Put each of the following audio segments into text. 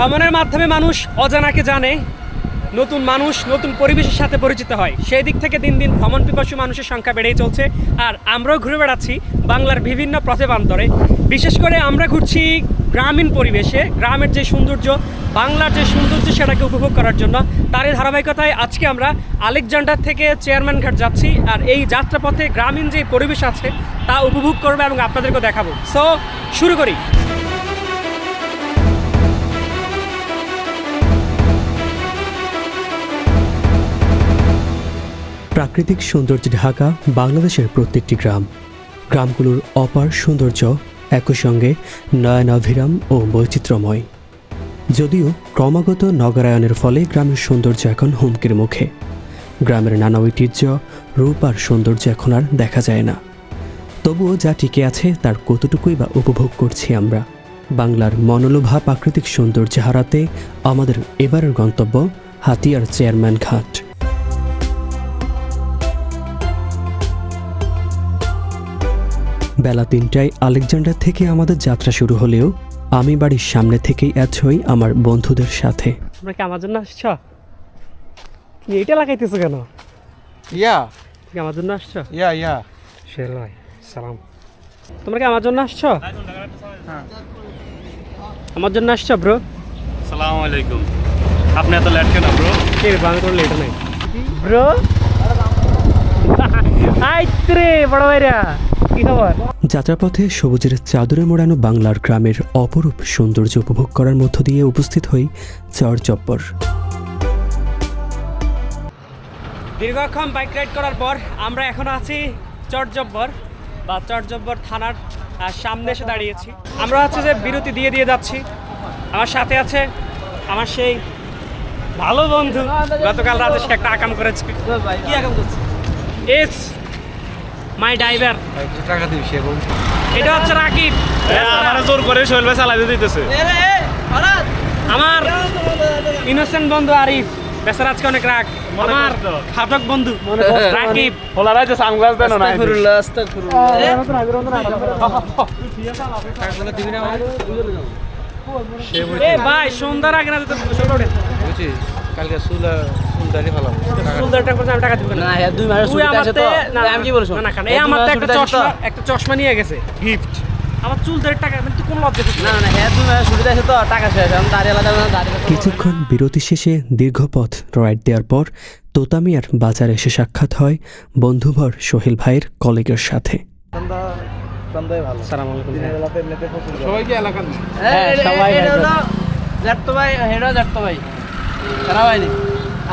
ভ্রমণের মাধ্যমে মানুষ অজানাকে জানে, নতুন মানুষ, নতুন পরিবেশের সাথে পরিচিত হয়। সেই দিক থেকে দিন দিন ভ্রমণ পিপাসু মানুষের সংখ্যা বেড়েই চলছে। আর আমরাও ঘুরে বেড়াচ্ছি বাংলার বিভিন্ন প্রতিবান্তরে বিশেষ করে আমরা ঘুরছি গ্রামীণ পরিবেশে, গ্রামের যে সৌন্দর্য, বাংলার যে সৌন্দর্য সেটাকে উপভোগ করার জন্য। তারই ধারাবাহিকতায় আজকে আমরা আলেকজান্ডার থেকে চেয়ারম্যান ঘাট যাচ্ছি আর এই যাত্রাপথে গ্রামীণ যে পরিবেশ আছে, তা উপভোগ করবে এবং আপনাদেরকে দেখাবো। সো শুরু করি। প্রাকৃতিক সৌন্দর্যে ঢাকা, বাংলাদেশের প্রত্যেকটি গ্রাম। গ্রামগুলোর অপার সৌন্দর্য একই সঙ্গে নয়নাভিরাম ও বৈচিত্র্যময়। যদিও ক্রমাগত নগরায়নের ফলে গ্রামের সৌন্দর্য এখন হুমকির মুখে। গ্রামের নানা ঐতিহ্য, রূপ আর সৌন্দর্য এখন আর দেখা যায় না। তবুও যা টিকে আছে তার কতটুকুই বা উপভোগ করছি আমরা। বাংলার মনোলোভা প্রাকৃতিক সৌন্দর্য হারাতে আমাদের এবারের গন্তব্য হাতিয়ার চেয়ারম্যান ঘাট। বেলা তিনটায় আলেকজান্ডার থেকে আমাদের যাত্রা শুরু হলেও আমি বাড়ির সামনে থেকেই আছই আমার বন্ধুদের সাথে। তোমরা কি আমার জন্য আসছ? তুমি এটা লাগাইতেছো কেন? ইয়া। তুমি কি আমার জন্য আসছো? yeah. শেল ভাই সালাম। তোমরা কি আমার জন্য আসছো? আমার জন্য আসছো ব্রো সালাম আলাইকুম আপনি এত লেট কেন ব্রো কে বাং করলে এটা নাই। ব্রো আইত্রে বড় ভাইরা। যাত্রাপথে সবুজের চাদরে মোড়ানো বাংলার গ্রামের অপরূপ সৌন্দর্য উপভোগ করার মধ্য দিয়ে উপস্থিত হই চরচপ্পর দীর্ঘক্ষণ বাইক রাইড করার পর আমরা এখন আছি চটজব্বর বা চটজব্বর থানার সামনে এসে দাঁড়িয়েছি। আমরা হচ্ছে যে বিরতি দিয়ে দিয়ে যাচ্ছি। আমার সাথে আছে আমার সেই ভালো বন্ধু গতকাল রাতে সে একটা আকাম করেছে। কি আকাম করছে? মাই ড্রাইভার টাকা দিবি সে বল এটা হচ্ছে রাকিব আমার জোর করে শৈল ভাই চালাই দিতেছে আমার ইনোসেন্ট বন্ধু আরিফ বেচার আজকে অনেক রাগ আমার। খাটক বন্ধু রাকিব যে সাম গাছ দেন না দিবি না এ ভাই সন্ধ্যার আগে না তো কালকে চুল চুল ফেলাম চুলদারটা করছে আমি টাকা দিব না। না হ্যাঁ দুই মাসের তুই আছে তো। আমি কি বলছো না না আমার তো একটা চশমা একটা চশমা নিয়ে গেছে। গিফট আমার চুলদারের টাকা মানে তুই কোন লজ্জা না। না হ্যাঁ দুই মাসের ছুটিতে আছে তো টাকা শেষ আমি দাঁড়িয়ে আলাদা দাঁড়িয়ে কিছুক্ষণ বিরতি শেষে দীর্ঘ পথ রাইড দেওয়ার পর তোতামিয়ার বাজারে এসে সাক্ষাৎ হয় বন্ধুভর সোহেল ভাইয়ের কলিগের সাথে। সালাম সবাই কি এলাকার হ্যাঁ, সবাই ভাই। ভাই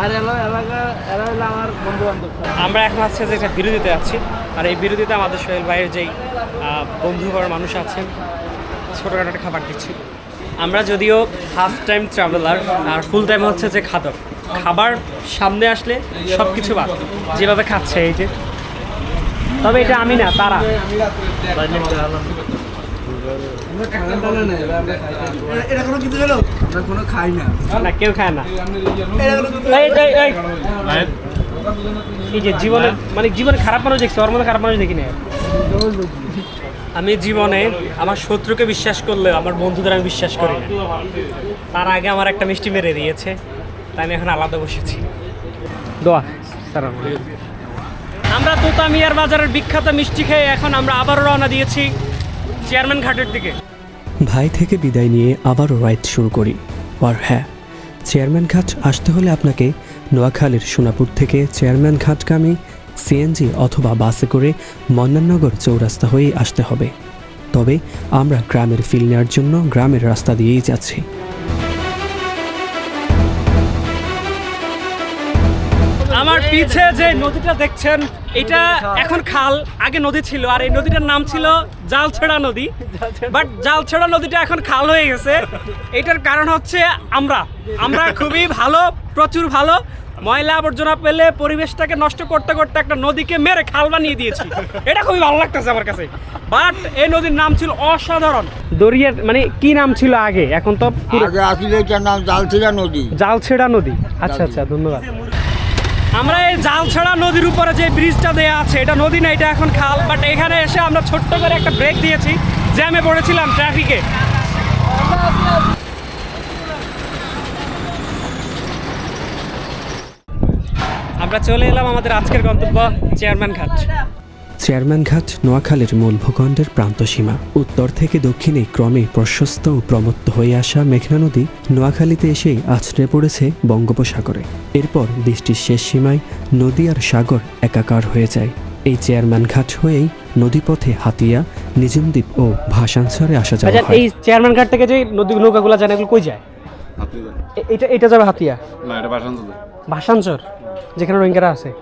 আর এলো এলাকা এরা হলো আমার বন্ধু বান্ধব আমরা এখন আছে যে একটা বিরতিতে আছি আর এই বিরতিতে আমাদের সোহেল ভাইয়ের যেই বন্ধুবর মানুষ আছেন ছোটোখাটো একটা খাবার দিচ্ছি। আমরা যদিও হাফ টাইম ট্রাভেলার আর ফুল টাইম হচ্ছে যে খাদক। খাবার সামনে আসলে সব কিছু বাদ যেভাবে খাচ্ছে এই যে। তবে এটা আমি না তারা। না কেউ খায় না। এই, যে জীবনে মানে জীবনে খারাপ মানুষ দেখছি ওর খারাপ মানুষ দেখি না আমি জীবনে আমার শত্রুকে বিশ্বাস করলে আমার বন্ধুদের আমি বিশ্বাস করি না। তার আগে আমার একটা মিষ্টি মেরে দিয়েছে তাই আমি এখন আলাদা বসেছি। দোয়া আমরা তোতামিয়ার বাজারের বিখ্যাত মিষ্টি খেয়ে এখন আমরা আবারও রওনা দিয়েছি। চেয়ারম্যান ঘাটের দিকে। ভাই থেকে বিদায় নিয়ে আবারও রাইড শুরু করি। আর হ্যাঁ চেয়ারম্যান ঘাট আসতে হলে আপনাকে নোয়াখালীর সোনাপুর থেকে চেয়ারম্যান ঘাটগামী, সিএনজি অথবা বাসে করে মন্নাননগর চৌরাস্তা হয়ে আসতে হবে। তবে আমরা গ্রামের ফিল নেওয়ার জন্য গ্রামের রাস্তা দিয়েই যাচ্ছি। পিছে যে নদীটা দেখছেন এটা এখন খাল আগে নদী ছিল আর এই নদীটার নাম ছিল জালছেড়া নদী। বাট জালছেড়া নদীটা এখন খাল হয়ে গেছে। এটার কারণ হচ্ছে আমরা। আমরা খুবই ভালো প্রচুর ভালো। ময়লা আবর্জনা পেলে পরিবেশটাকে নষ্ট করতে করতে একটা নদীকে মেরে খাল বানিয়ে দিয়েছি। এটা খুবই ভালো লাগতেছে আমার কাছে। বাট এই নদীর নাম ছিল অসাধারণ। দরিয়ার মানে কি নাম ছিল আগে? এখন তো আগে আসলে নাম জালছিরা নদী। জালছেড়া নদী। আচ্ছা আচ্ছা ধন্যবাদ। আমরা এই জাল ছাড়া নদীর উপরে যে ব্রিজটা দেওয়া আছে, এটা নদী না, এটা এখন খাল। বাট এখানে এসে আমরা ছোট্ট করে একটা ব্রেক দিয়েছি জ্যামে পড়েছিলাম ট্রাফিকে আমরা চলে এলাম আমাদের আজকের গন্তব্য চেয়ারম্যান ঘাট চেয়ারম্যান ঘাট নোয়াখালীর মূল ভূখণ্ডের প্রান্তসীমা। উত্তর থেকে দক্ষিণে ক্রমে প্রশস্ত ও প্রমত্ত হয়ে আসা মেঘনা নদী নোয়াখালীতে এসেই আছড়ে পড়েছে বঙ্গোপসাগরে। এরপর দেশটির শেষ সীমায় নদী আর সাগর একাকার হয়ে যায়। এই চেয়ারম্যান ঘাট হয়েই নদীপথে হাতিয়া নিজুমদ্বীপ ও ভাসানসরে আসা যাওয়া আচ্ছা এই চেয়ারম্যান ঘাট থেকে যে নদী নৌকাগুলো যায় এগুলো কই যায়? এটা এটা যাবে হাতিয়া? না এটা বাসান চলে ভাসানচর যেখানে রোহিঙ্গারা আছে।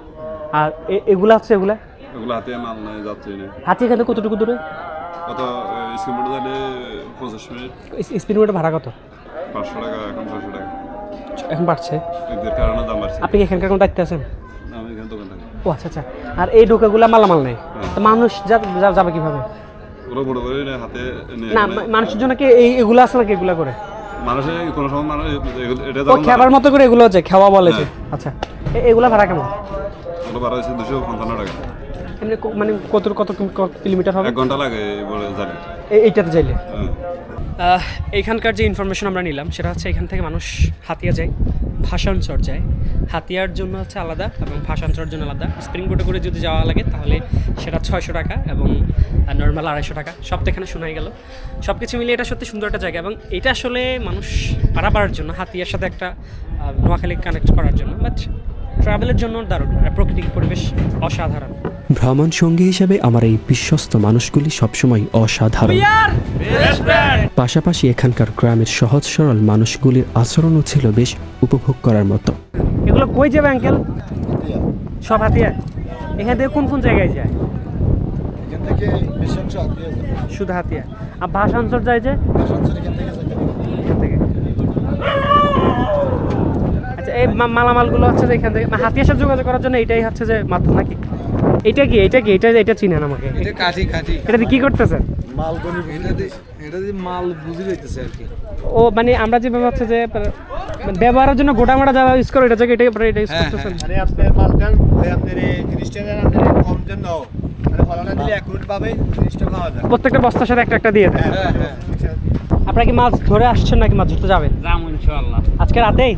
আর এ- এগুলা আছে এগুলা? ওগুলো হাতে মাল যাত্রী হাতি এখান কতটুকু দূরে? কত যাইলে পঁচিশ মিনিট। মিটার ভাড়া কত? পাঁচশো টাকা এখন ছশো টাকা। এখন বাড়ছে? এদের কারণে দাম বাড়ছে। আপনি এখানকার কোনো দায়িত্বে আছেন? আমি এখানে দোকান থাকি। ও আচ্ছা আচ্ছা। আর এই মালামাল নেই? তো মানুষ যাবে কীভাবে? ওগুলো বড় করে হাতে না মানুষের জন্য কি এই এগুলো আছে নাকি এগুলা করে? মানুষে কোনো সময় মানুষ এগুলো- এটা ও খেবার মতো করে এগুলো আছে খেওয়া বলে হ্যাঁ। আচ্ছা। এগুলা ভাড়া কেমন? বারো হয়েছে দুশো পঞ্চান্ন টাকা। এমনি মানে কত কত কিলোমিটার হবে? এক ঘণ্টা লাগে বলে জানি এইটাতে যাইলে? হ্যাঁ। এইখানকার যে ইনফরমেশন আমরা নিলাম সেটা হচ্ছে এখান থেকে মানুষ হাতিয়া যায় ভাষাঞ্চর যায়। হাতিয়ার জন্য হচ্ছে আলাদা এবং ভাষাঞ্চরের জন্য আলাদা। স্প্রিং বোটে করে যদি যাওয়া লাগে তাহলে সেটা ছয়শো টাকা এবং নর্মাল আড়াইশো টাকা। সব তো এখানে শোনাই গেল। সব কিছু মিলিয়ে এটা সত্যি সুন্দর একটা জায়গা এবং এটা আসলে মানুষ পারাপারের জন্য হাতিয়ার সাথে একটা নোয়াখালী কানেক্ট করার জন্য। বাট ট্রাভেলের জন্য দারুণ। প্রাকৃতিক পরিবেশ অসাধারণ। ভ্রমণ সঙ্গী হিসেবে আমার এই বিশ্বস্ত মানুষগুলি সবসময় অসাধারণ। পাশাপাশি এখানকার গ্রামের সহজ সরল মানুষগুলির আচরণও ছিল বেশ উপভোগ করার মতো। এগুলো কই যাবে আঙ্কেল? সব হাতিয়া? এখান থেকে কোন কোন জায়গায় যায়? শুধু হাতিয়া। আর ভাষাঞ্চল যায় যে? এখান থেকে আচ্ছা এই মালামালগুলো হচ্ছে যে এখান থেকে হাতিয়ার সাথে যোগাযোগ করার জন্য এটাই হচ্ছে যে মাধ্যম নাকি? এটা কি এটা কি এটা এটা চিনেন আমাকে। এটা কাঠি কাঠি। এটা কি করতেছেন? মালগনি এটা দিয়ে এটা দিয়ে মাল বুঝে লইতেছে আর কি। ও মানে আমরা যেভাবে হচ্ছে যে মানে ব্যবহারের জন্য গোটা মোটা যাওয়া ইউজ করে এটা জায়গায় এটা এটা ইউজ হ্যাঁ, করতেছেন? মানে আপনার মালটান ওই আপনার এই জিনিসটা যেন আপনার কম জন্য মানে ফলানা দিলে এক মিনিট পাবে জিনিসটা খাওয়া যায়। প্রত্যেকটা বস্তার সাথে একটা একটা দিয়ে দেয় হ্যাঁ হ্যাঁ আপনারা কি মাছ ধরে আসছেন নাকি মাছ ধরতে যাবেন? যাম ইনশাআল্লাহ। আজকে রাতেই?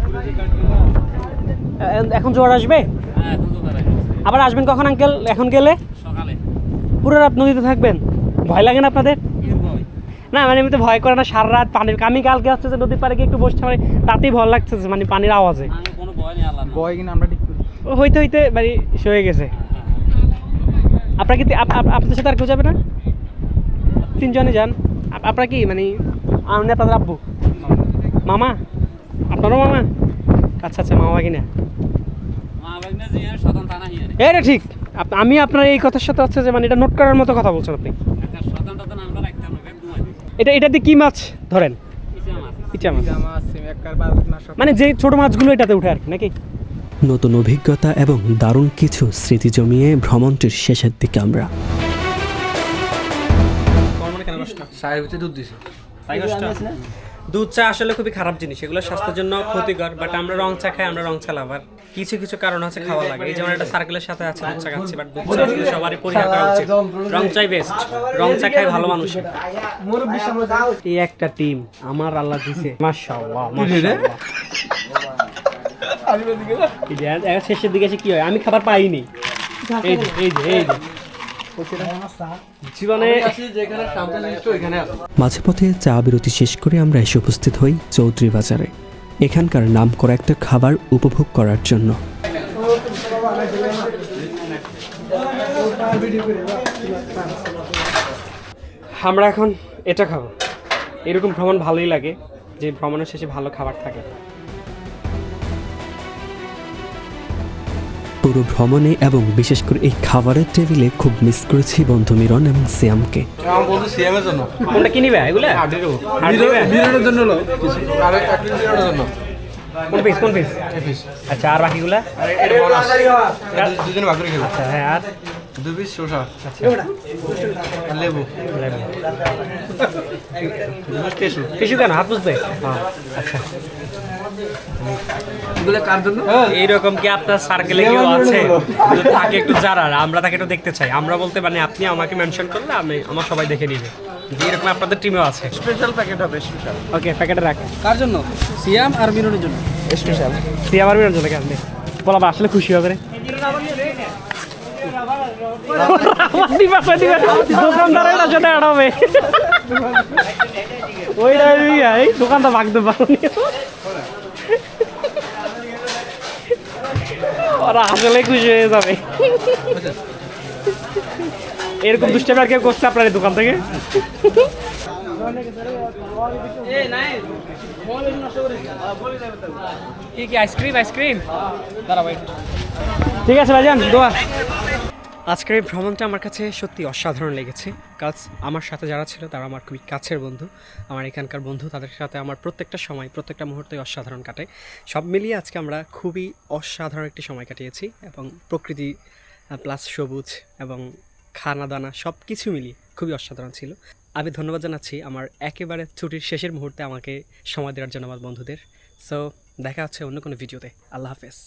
এখন জোয়ার আসবে হ্যাঁ এখন তো তারাই আবার আসবেন কখন আঙ্কেল? এখন গেলে? সকালে। পুরো রাত নদীতে থাকবেন? ভয় লাগে না আপনাদের? না মানে এমনিতে ভয় করে না সারা রাত পানির আমি কালকে যে নদীর পাড়ে গিয়ে একটু বসতে পারি তাতেই ভয় লাগতেছে মানে পানির আওয়াজে। ভয় কিনা আমরা ঠিক ও হইতে হইতে মানে হয়ে গেছে। আপনার কি আপ- আপ- আপনাদের সাথে আর কেউ যাবে না? তিনজনে যান। আপ- আপনারা কি মানে আমি আপনাদের আব্বু? মামা? আপনারও মামা? আচ্ছা আচ্ছা মামা কিনা? এটা ঠিক। আমি আপনার এই কথার সাথে হচ্ছে যে মানে এটা নোট করার মতো কথা বলছেন আপনি। এটা এটা দিয়ে কি মাছ ধরেন? মাছ। মানে যে ছোট মাছগুলো এটাতে উঠে আর কি নাকি? নতুন অভিজ্ঞতা এবং দারুণ কিছু স্মৃতি জমিয়ে ভ্রমণটির শেষের দিকে আমরা। সাহেব হচ্ছে দুধ দিছে। দুধ চা আসলে খুবই খারাপ জিনিস এগুলো স্বাস্থ্যের জন্য ক্ষতিকর বাট আমরা রং চা খাই আমরা রং চা লাভার। কিছু কিছু কারণ আছে খাওয়া লাগে এই যেমন একটা সার্কেলের সাথে আছে দুধ চা খাচ্ছি বাট দুধ চা আসলে সবারই পরিহার করা উচিত। রং চাই বেস্ট রং চা খাই ভালো মানুষ এই একটা টিম আমার আল্লাহ দিছে। মাশাআল্লাহ মাশাআল্লাহ। এই যে, শেষের দিকে এসে কি হয়? আমি খাবার পাইনি। এই যে এই যে। মাঝে পথে চা বিরতি শেষ করে আমরা এসে উপস্থিত হই চৌধুরী বাজারে। এখানকার নাম করা একটা খাবার উপভোগ করার জন্য। আমরা এখন এটা খাব। এরকম ভ্রমণ ভালোই লাগে যে ভ্রমণের শেষে ভালো খাবার থাকে। পুরো ভ্রমণে এবং বিশেষ করে এই খাবারের টেবিলে খুব মিস করেছি বন্ধু মিরন এবং সিয়ামকে আমার বন্ধু সিএমের জন্য। কোনটা কি নিবে এগুলা? আটে দেবো। আট দিবে? বিরোধের জন্য হলো কিছু আর এক বিরোধের জন্য। কোন পিস কোন পিস? আচ্ছা আর বাকিগুলা? আর এটা বোনাস দুজনে ভাগ করে খেলো। আচ্ছা হ্যাঁ আর? দুই পিস শসা আর লেবু। কেন? হাত বুঝবে আচ্ছা। এগুলো কার জন্য? এইরকম কি আপনার সার্কেলে কেউ আছে? তাকে একটু জানার আমরা তাকে একটু দেখতে চাই। আমরা বলতে মানে আপনি আমাকে মেনশন করলে আমি আমার সবাই দেখে নিবে। যে এরকম আপনাদের টিমেও আছে। স্পেশাল প্যাকেট হবে স্পেশাল ওকে প্যাকেটে রাখেন কার জন্য? সিয়াম আর মিরনের জন্য। স্পেশাল সে আমার বিরাট জন্য কেন বলা আসলে খুশি হবে রে। দিবা কই ওই এই দোকানটা ভাগতে পারনি ওরা আসলে খুশি হয়ে যাবে। এরকম দুষ্টামি আর কেউ করছে আপনার দোকান থেকে? কি কি আইসক্রিম আইসক্রিম? ঠিক আছে ভাইজান দোয়া। আজকের এই ভ্রমণটা আমার কাছে সত্যি অসাধারণ লেগেছে। কাজ আমার সাথে যারা ছিল, তারা আমার খুবই কাছের বন্ধু। আমার এখানকার বন্ধু, তাদের সাথে আমার প্রত্যেকটা সময়, প্রত্যেকটা মুহূর্তে অসাধারণ কাটে। সব মিলিয়ে আজকে আমরা খুবই অসাধারণ একটি সময় কাটিয়েছি এবং প্রকৃতি প্লাস সবুজ এবং খানা দানা সব কিছু মিলিয়ে খুবই অসাধারণ ছিল। আমি ধন্যবাদ জানাচ্ছি আমার একেবারে ছুটির শেষের মুহূর্তে আমাকে সময় দেওয়ার জন্য আমার বন্ধুদের। সো দেখা হচ্ছে অন্য কোনো ভিডিওতে আল্লাহ হাফেজ।